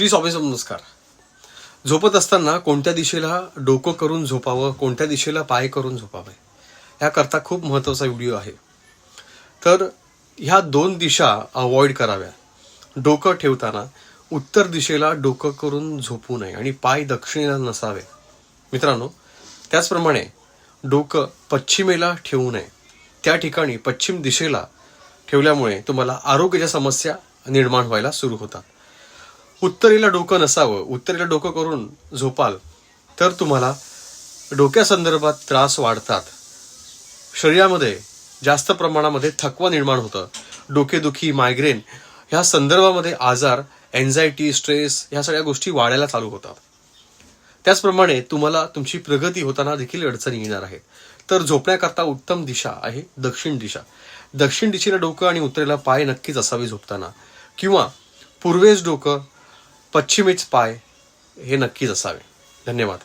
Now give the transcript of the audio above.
श्री स्वामी नमस्कार. झोपत असताना कोणत्या दिशेला डोकं करून झोपावं कोणत्या दिशेला पाय करून झोपावे ह्याकरता खूप महत्त्वाचा व्हिडिओ आहे. तर ह्या दोन दिशा अवॉइड कराव्या. डोकं ठेवताना उत्तर दिशेला डोकं करून झोपू नये आणि पाय दक्षिणेला नसावे. मित्रांनो त्याचप्रमाणे डोकं पश्चिमेला ठेवू नये. त्या ठिकाणी पश्चिम दिशेला ठेवल्यामुळे तुम्हाला आरोग्याच्या समस्या निर्माण व्हायला सुरू होतात. उत्तरेला डोकं नसावं उत्तरेला डोकं करून झोपाल तर तुम्हाला डोक्यासंदर्भात त्रास वाढतात. शरीरामध्ये जास्त प्रमाणामध्ये थकवा निर्माण होतं. डोकेदुखी मायग्रेन ह्या संदर्भामध्ये आजार एन्झायटी स्ट्रेस ह्या सगळ्या गोष्टी वाढायला चालू होतात. त्याचप्रमाणे तुम्हाला तुमची प्रगती होताना देखील अडचणी येणार आहे तर झोपण्याकरता उत्तम दिशा आहे दक्षिण दिशा. दक्षिण दिशेला डोकं आणि उत्तरेला पाय नक्कीच असावे झोपताना. किंवा पूर्वेस डोकं पश्चिमेच पाय हे नक्कीच असावे. धन्यवाद.